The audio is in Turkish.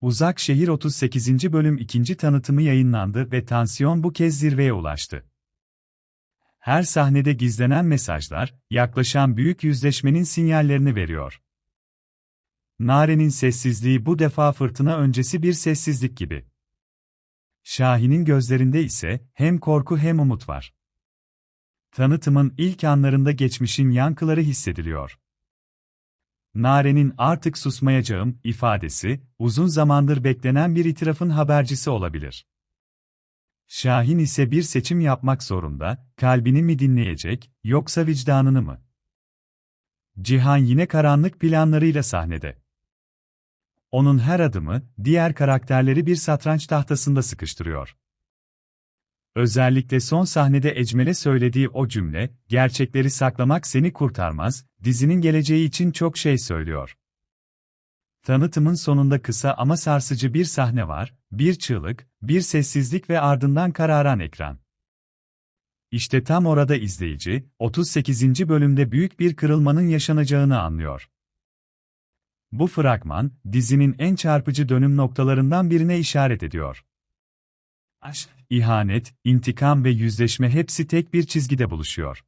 Uzak Şehir 38. bölüm 2. tanıtımı yayınlandı ve tansiyon bu kez zirveye ulaştı. Her sahnede gizlenen mesajlar, yaklaşan büyük yüzleşmenin sinyallerini veriyor. Nare'nin sessizliği bu defa fırtına öncesi bir sessizlik gibi. Şahin'in gözlerinde ise hem korku hem umut var. Tanıtımın ilk anlarında geçmişin yankıları hissediliyor. Nare'nin artık susmayacağım ifadesi, uzun zamandır beklenen bir itirafın habercisi olabilir. Şahin ise bir seçim yapmak zorunda, kalbini mi dinleyecek, yoksa vicdanını mı? Cihan yine karanlık planlarıyla sahnede. Onun her adımı, diğer karakterleri bir satranç tahtasında sıkıştırıyor. Özellikle son sahnede Ecmel'e söylediği o cümle, gerçekleri saklamak seni kurtarmaz, dizinin geleceği için çok şey söylüyor. Tanıtımın sonunda kısa ama sarsıcı bir sahne var, bir çığlık, bir sessizlik ve ardından kararan ekran. İşte tam orada izleyici, 38. bölümde büyük bir kırılmanın yaşanacağını anlıyor. Bu fragman, dizinin en çarpıcı dönüm noktalarından birine işaret ediyor. Aşk, ihanet, intikam ve yüzleşme hepsi tek bir çizgide buluşuyor.